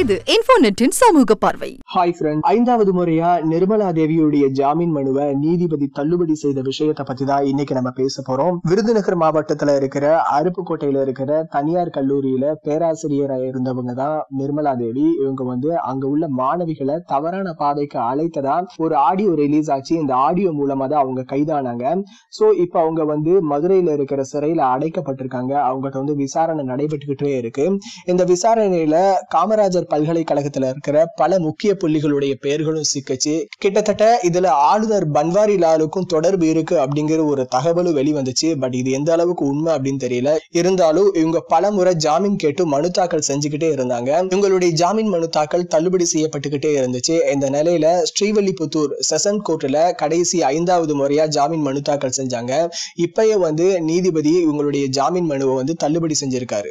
இது இன்ஃபோநெட்டின் சமூக பார்வை. ஹாய் ஃப்ரெண்ட் ஐந்தாவது முறையா நிர்மலா தேவியுடைய ஜாமீன் மனுவை நீதிபதி தள்ளுபடி செய்த விஷயத்தை பத்தி தான் இன்னைக்கு நம்ம பேச போறோம். விருதுநகர் மாவட்டத்துல இருக்கிற அருப்புக்கோட்டையில இருக்கிற தனியார் கல்லூரியில பேராசிரியரா இருந்தவங்க தான் நிர்மலா தேவி. இவங்க வந்து அங்க உள்ள மாணவிகளை தவறான பாதைக்கு அழைத்ததா ஒரு ஆடியோ ரிலீஸ் ஆச்சு. இந்த ஆடியோ மூலமா தான் அவங்க கைதானாங்க. சோ இப்ப அவங்க வந்து மதுரையில இருக்கிற சிறையில அடைக்கப்பட்டிருக்காங்க. அவங்ககிட்ட வந்து விசாரணை நடைபெற்றுக்கிட்டே இருக்கு. இந்த விசாரணையில காமராஜர் பல்கலைக்கழகத்துல இருக்கிற பல முக்கிய புள்ளிகளுடைய பெயர்களும் சிக்கச்சு. கிட்டத்தட்ட இதுல ஆளுநர் பன்வாரி லாலுக்கும் தொடர்பு இருக்கு அப்படிங்கிற ஒரு தகவலும் வெளிவந்துச்சு. பட் இது எந்த அளவுக்கு உண்மை அப்படின்னு தெரியல. இருந்தாலும் இவங்க பல முறை ஜாமீன் கேட்டு மனு தாக்கல் செஞ்சுக்கிட்டே இருந்தாங்க. இவங்களுடைய ஜாமீன் மனு தாக்கல் தள்ளுபடி செய்யப்பட்டுக்கிட்டே இருந்துச்சு. இந்த நிலையில ஸ்ரீவல்லிபுத்தூர் செஷன் கோர்ட்ல கடைசி ஐந்தாவது முறையா ஜாமீன் மனு தாக்கல் செஞ்சாங்க. இப்பயே வந்து நீதிபதி இவங்களுடைய ஜாமீன் மனுவை வந்து தள்ளுபடி செஞ்சிருக்காரு.